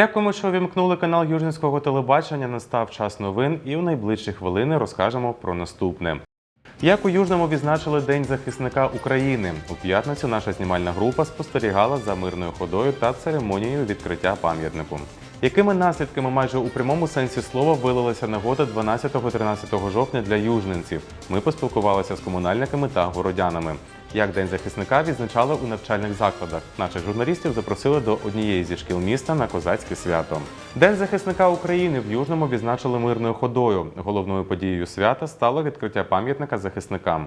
Дякуємо, що вімкнули канал Южницького телебачення. Настав час новин, і у найближчі хвилини розкажемо про наступне. Як у Южному відзначили День захисника України. У п'ятницю наша знімальна група спостерігала за мирною ходою та церемонією відкриття пам'ятнику. Якими наслідками майже у прямому сенсі слова вилилася нагода 12-13 жовтня для южненців? Ми поспілкувалися з комунальниками та городянами. Як День захисника відзначали у навчальних закладах. Наших журналістів запросили до однієї зі шкіл міста на козацьке свято. День захисника України в Южному відзначили мирною ходою. Головною подією свята стало відкриття пам'ятника захисникам.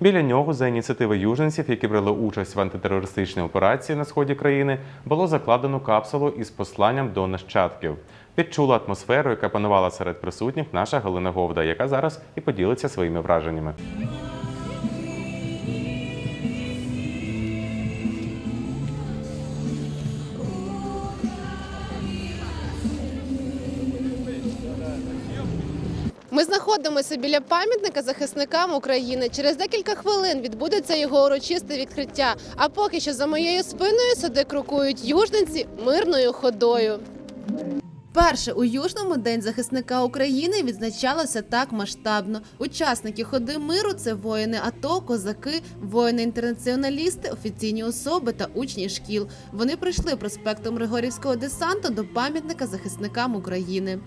Біля нього, за ініціативи южненців, які брали участь в антитерористичній операції на сході країни, було закладено капсулу із посланням до нащадків. Відчула атмосферу, яка панувала серед присутніх, наша Галина Говда, яка зараз і поділиться своїми враженнями. Ми знаходимося біля пам'ятника захисникам України. Через декілька хвилин відбудеться його урочисте відкриття. А поки що за моєю спиною сюди крокують южниці мирною ходою. Перше у Южному День захисника України відзначалося так масштабно. Учасники ходи миру це воїни АТО, козаки, воїни-інтернаціоналісти, офіційні особи та учні шкіл. Вони пройшли проспектом Григорівського десанту до пам'ятника захисникам України.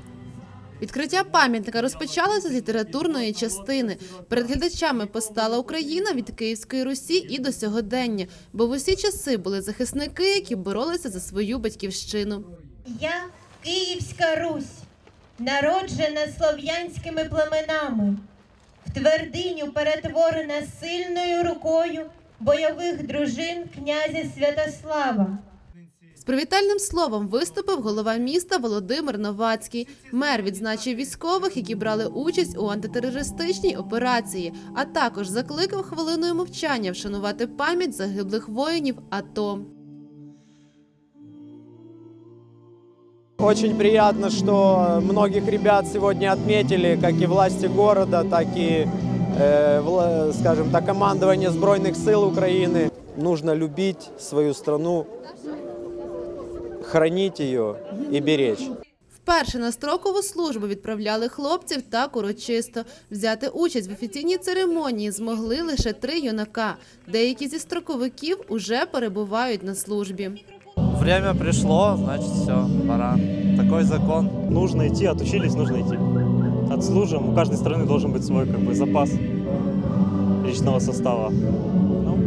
Відкриття пам'ятника розпочалося з літературної частини. Перед глядачами постала Україна від Київської Русі і до сьогодення, бо в усі часи були захисники, які боролися за свою батьківщину. Я Київська Русь, народжена слов'янськими племенами, в твердиню перетворена сильною рукою бойових дружин князя Святослава. З привітальним словом виступив голова міста Володимир Новацький. Мер відзначив військових, які брали участь у антитерористичній операції, а також закликав хвилиною мовчання вшанувати пам'ять загиблих воїнів АТО. Очень приятно, что многих ребят сегодня отметили, как и власти города, так и, э, вла- скажем так, командование Збройных сил Украины. Нужно любить свою страну, хранить ее и беречь. Вперше на строкову службу відправляли хлопців так урочисто. Взяти участь в офіційній церемонії змогли лише три юнака. Деякі зі строковиків уже перебувають на службі. Время пришло, значит все, пора. Такой закон. нужно идти, отучились, нужно идти. Отслужим. У каждой страны должен быть свой как бы, запас личного состава. Ну,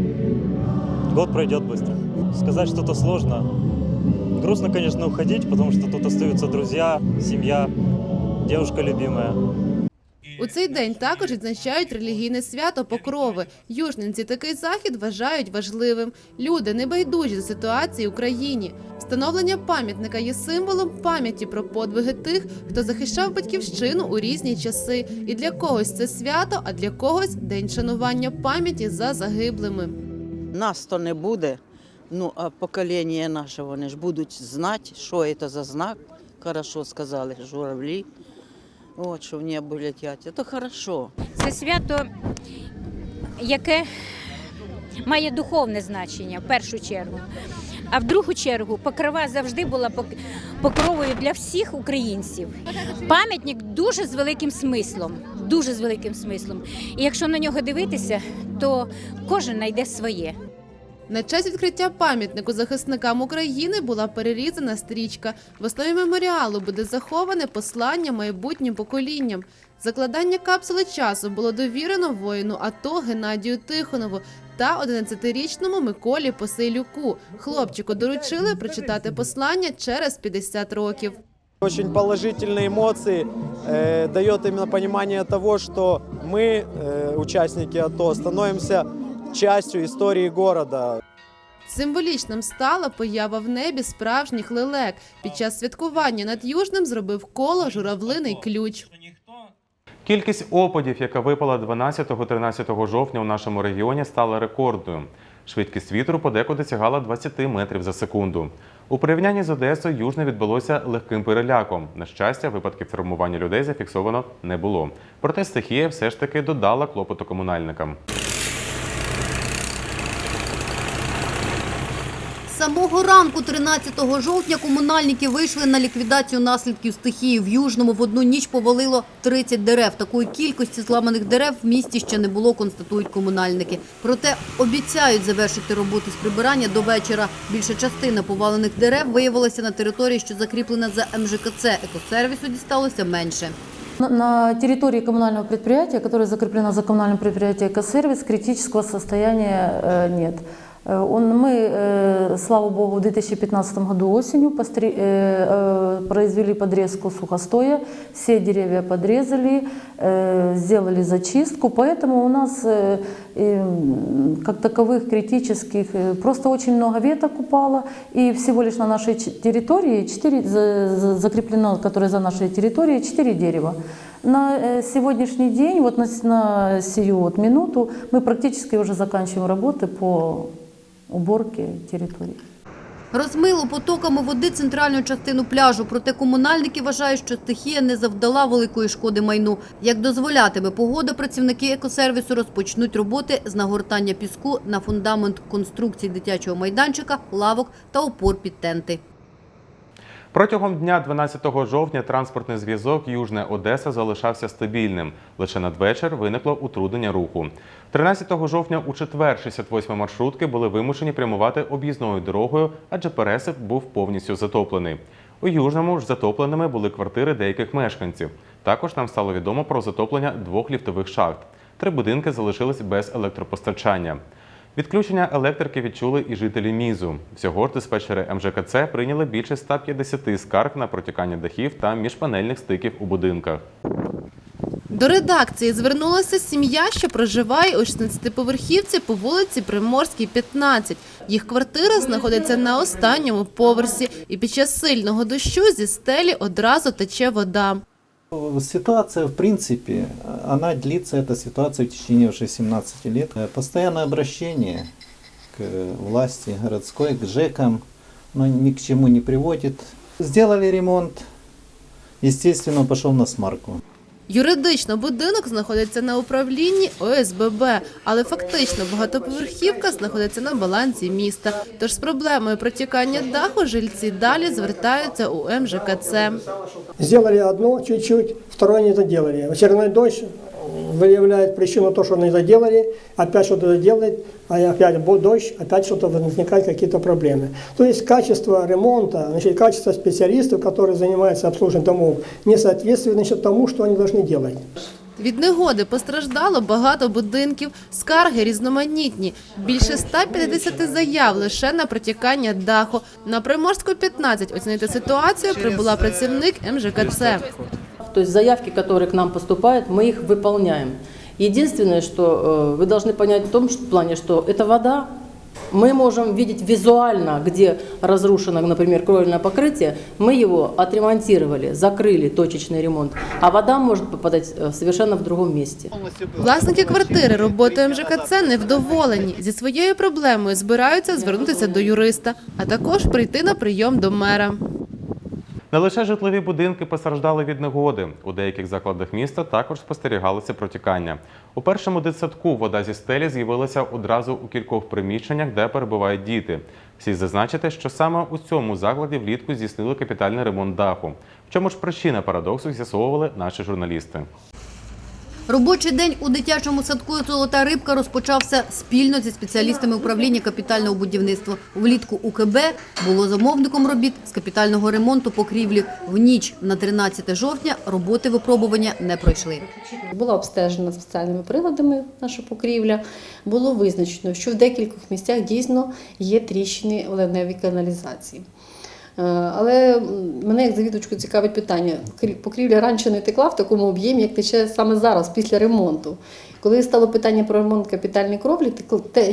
год пройдет быстро. Сказать что-то сложно. Грустно, конечно, уходить, потому что тут остаются друзья, семья, девушка любимая. У цей день також відзначають релігійне свято Покрови. Южненці такий захід вважають важливим. Люди не байдужі до ситуації в Україні. Встановлення пам'ятника є символом пам'яті про подвиги тих, хто захищав батьківщину у різні часи. І для когось це свято, а для когось день шанування пам'яті за загиблими. Нас то не буде, ну а покоління наше вони ж будуть знати, що це за знак. Хорошо сказали журавлі. От що в небо летять. Це хорошо. Це свято, яке має духовне значення в першу чергу. А в другу чергу покрова завжди була покровою для всіх українців. Пам'ятник дуже з великим смислом. Дуже з великим смислом. І якщо на нього дивитися, то кожен знайде своє. На честь відкриття пам'ятнику захисникам України була перерізана стрічка. В основі меморіалу буде заховане послання майбутнім поколінням. Закладання капсули часу було довірено воїну АТО Геннадію Тихонову та 11-річному Миколі Посилюку. Хлопчику доручили прочитати послання через 50 років. Очень положительные эмоции э, дает именно понимание того, что мы, э, участники АТО, становимся частью истории города. Символічним стала поява в небі справжніх лелек. Під час святкування над Южним зробив коло журавлиний ключ. Кількість опадів, яка випала 12-13 жовтня у нашому регіоні, стала рекордною. Швидкість вітру подекуди сягала 20 метрів за секунду. У порівнянні з Одесою Южне відбулося легким переляком. На щастя, випадків травмування людей зафіксовано не було. Проте стихія все ж таки додала клопоту комунальникам. самого ранку 13 жовтня комунальники вийшли на ліквідацію наслідків стихії. В Южному в одну ніч повалило 30 дерев. Такої кількості зламаних дерев в місті ще не було, констатують комунальники. Проте обіцяють завершити роботи з прибирання до вечора. Більша частина повалених дерев виявилася на території, що закріплена за МЖКЦ. Екосервісу дісталося менше. На- На территории коммунального предприятия, которое закреплено за коммунальным предприятием «Экосервис», критического состояния э, нет. Э, Он, мы, э, слава богу, в 2015 году осенью постри- э, э, произвели подрезку сухостоя, все деревья подрезали, э, сделали зачистку, поэтому у нас э, м, как таковых критических, э, просто очень много веток упало, и всего лишь на нашей ч- территории 4, закреплено, которое за нашей территорией, 4 дерева. На э, сегодняшний день, вот на, с- на сию вот минуту, мы практически уже заканчиваем работы по уборке территории. Розмило потоками води центральну частину пляжу. Проте комунальники вважають, що стихія не завдала великої шкоди майну. Як дозволятиме погода, працівники екосервісу розпочнуть роботи з нагортання піску на фундамент конструкцій дитячого майданчика, лавок та опор під тенти. Протягом дня 12 жовтня транспортний зв'язок Южне Одеса залишався стабільним. Лише надвечір виникло утруднення руху. 13 жовтня у четвер 68 маршрутки були вимушені прямувати об'їзною дорогою, адже пересип був повністю затоплений. У Южному ж затопленими були квартири деяких мешканців. Також нам стало відомо про затоплення двох ліфтових шахт. Три будинки залишились без електропостачання. Відключення електрики відчули і жителі Мізу. Всього ж диспетчери МЖКЦ прийняли більше 150 скарг на протікання дахів та міжпанельних стиків у будинках. До редакції звернулася сім'я, що проживає у 16-поверхівці по вулиці Приморській, 15. Їх квартира знаходиться на останньому поверсі, і під час сильного дощу зі стелі одразу тече вода. Ситуация, в принципе, она длится, эта ситуация в течение уже 17 лет. Э, Постоянное обращение к власти городской, к ЖЭКам, но ни к чему не приводит. Сделали ремонт, естественно, пошел на смарку. Юридично будинок знаходиться на управлінні ОСББ, але фактично багатоповерхівка знаходиться на балансі міста. Тож з проблемою протікання даху жильці далі звертаються у МЖКЦ. Зробили одно чуть-чуть, второе не доделали. Очередной дождь выявляет причину то, что не доделали, опять что-то делает, а опять будет дождь, опять что-то возникают какие-то проблемы. То есть качество ремонта, значит, качество специалистов, которые занимаются обслуживанием домов, не соответствует значит, тому, что они должны делать. Від негоди постраждало багато будинків, скарги різноманітні. Більше 150 заяв лише на протікання даху. На Приморську 15 оцінити ситуацію прибула працівник МЖКЦ. То есть заявки, которые к нам поступают, мы их выполняем. Единственное, что э, вы должны понять в том что- плане, что эта вода, мы можем видеть визуально, где разрушено, например, кровельное покрытие, мы его отремонтировали, закрыли точечный ремонт, а вода может попадать э, совершенно в другом месте. Власники квартири роботою МЖКЦ невдоволені. Зі своєю проблемою збираються звернутися до юриста, а також прийти на прийом до мера. Не лише житлові будинки постраждали від негоди. У деяких закладах міста також спостерігалося протікання. У першому дитсадку вода зі стелі з'явилася одразу у кількох приміщеннях, де перебувають діти. Всі зазначити, що саме у цьому закладі влітку здійснили капітальний ремонт даху. В чому ж причина парадоксу з'ясовували наші журналісти. Робочий день у дитячому садку «Золота рибка» розпочався спільно зі спеціалістами управління капітального будівництва. Влітку УКБ було замовником робіт з капітального ремонту покрівлі. В ніч на 13 жовтня роботи випробування не пройшли. Була обстежена спеціальними приладами наша покрівля. Було визначено, що в декількох місцях дійсно є тріщини в ливневій каналізації. Е, Але мене як завідувачку цікавить питання. Покрівля раніше не текла в такому об'ємі, як тече саме зараз, після ремонту. Коли стало питання про ремонт капітальної кровлі,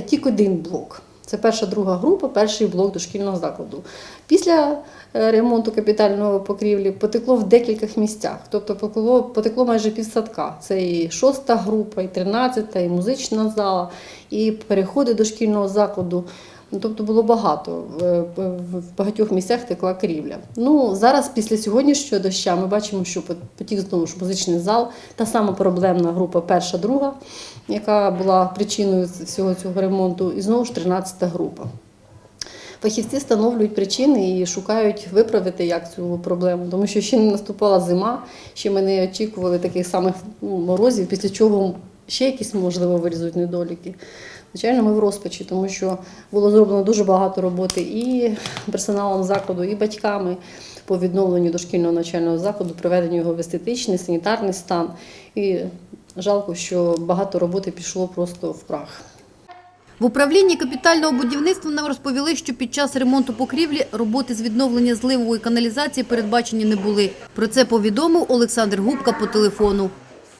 тік один блок. Це перша, друга група, перший блок дошкільного закладу. Після е, ремонту капітальної покрівлі потекло в декількох місцях. Тобто потекло, потекло майже півсадка. Це і шоста група, і тринадцята, і музична зала, і переходи до шкільного закладу. Ну, Тобто було багато. В багатьох місцях текла крівля. Ну, зараз, після сьогоднішнього доща, ми бачимо, що потік знову ж музичний зал, та сама проблемна група перша, друга, яка була причиною всього цього ремонту, і знову ж 13 група. Фахівці встановлюють причини і шукають виправити як цю проблему, тому що ще не наступала зима, ще ми не очікували таких самих ну, морозів, після чого ще якісь можливо вирізуть недоліки. Звичайно, ми в розпачі, тому що було зроблено дуже багато роботи і персоналом закладу, і батьками по відновленню дошкільного навчального закладу, приведенню його в естетичний, санітарний стан. І жалко, що багато роботи пішло просто в прах. В управлінні капітального будівництва нам розповіли, що під час ремонту покрівлі роботи з відновлення зливової каналізації передбачені не були. Про це повідомив Олександр Губка по телефону.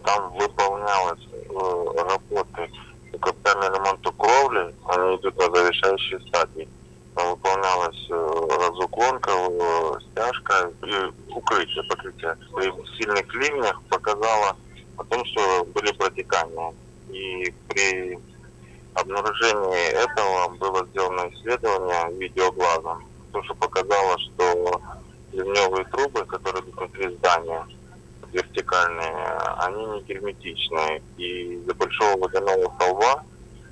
Там выполнялась э, работы по капитальному ремонту кровли, они идут на завершающей стадии. Там выполнялась э, разуклонка, э, стяжка и укрытие, покрытие. При сильных ливнях показало о том, что были протекания. И при обнаружении этого было сделано исследование видеоглазом, то, что показало, что ливневые трубы, которые внутри здания, вертикальные, они не герметичные. И из-за большого водяного столба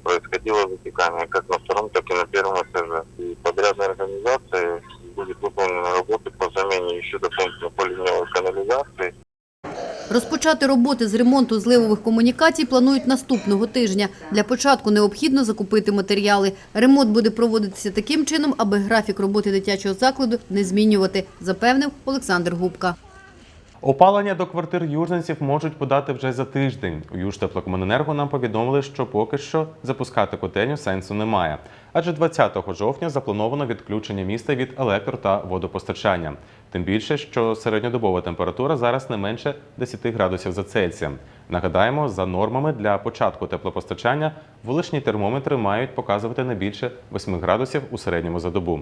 происходило затекание как на втором, так и на первом этаже. И подрядной организацией будет выполнена работа по замене еще дополнительно поливневой канализации Розпочати роботи з ремонту зливових комунікацій планують наступного тижня. Для початку необхідно закупити матеріали. Ремонт буде проводитися таким чином, аби графік роботи дитячого закладу не змінювати, запевнив Олександр Губка. Опалення до квартир южненців можуть подати вже за тиждень. У Южтеплокомуненерго нам повідомили, що поки що запускати котельню сенсу немає. Адже 20 жовтня заплановано відключення міста від електро та водопостачання. Тим більше, що середньодобова температура зараз не менше 10 градусів за Цельсієм. Нагадаємо, за нормами для початку теплопостачання вуличні термометри мають показувати не більше 8 градусів у середньому за добу.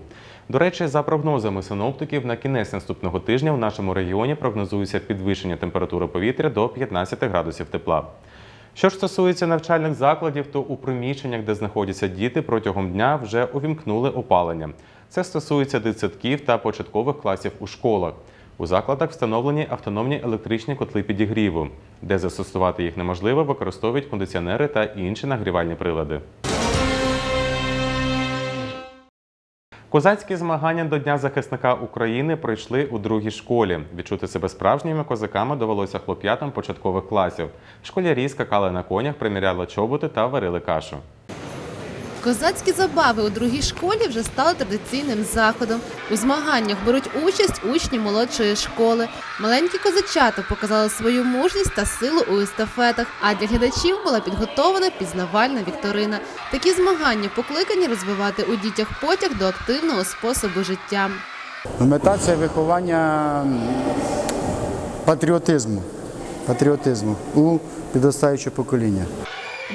До речі, за прогнозами синоптиків, на кінець наступного тижня в нашому регіоні прогнозується підвищення температури повітря до 15 градусів тепла. Що ж стосується навчальних закладів, то у приміщеннях, де знаходяться діти, протягом дня вже увімкнули опалення. Це стосується дитсадків та початкових класів у школах. У закладах встановлені автономні електричні котли підігріву, де застосувати їх неможливо, використовують кондиціонери та інші нагрівальні прилади. Козацькі змагання до Дня захисника України пройшли у другій школі. Відчути себе справжніми козаками довелося хлоп'ятам початкових класів. Школярі скакали на конях, приміряли чоботи та варили кашу. Козацькі забави у другій школі вже стали традиційним заходом. У змаганнях беруть участь учні молодшої школи. Маленькі козачата показали свою мужність та силу у естафетах. А для глядачів була підготована пізнавальна вікторина. Такі змагання покликані розвивати у дітях потяг до активного способу життя. Мета це виховання патріотизму, патріотизму у підростаюче покоління.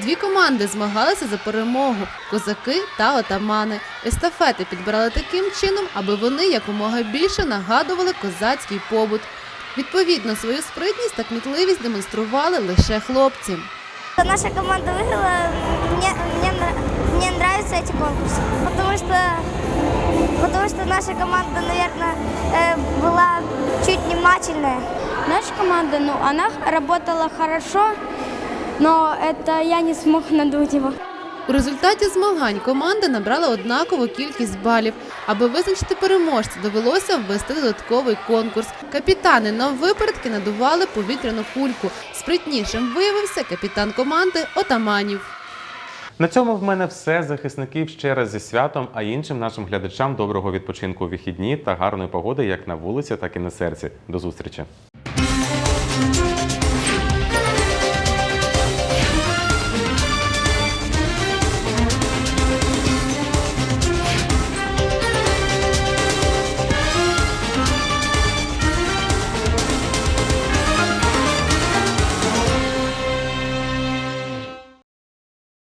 Дві команди змагалися за перемогу козаки та отамани. Естафети підбирали таким чином, аби вони якомога більше нагадували козацький побут. Відповідно, свою спритність та кмітливість демонстрували лише хлопці. Наша команда выиграла. Мне, мне, нра- мне нравятся эти конкурсы, потому что, потому что наша команда, наверное, э, была чуть внимательная. Наша команда, ну, она работала хорошо, но это я не смог надуть его. У результаті змагань команда набрала однакову кількість балів. Аби визначити переможця, довелося ввести додатковий конкурс. Капітани на випередки надували повітряну кульку. Спритнішим виявився капітан команди Отаманів. На цьому в мене все. Захисників ще раз зі святом, а іншим нашим глядачам доброго відпочинку у вихідні та гарної погоди як на вулиці, так і на серці. До зустрічі.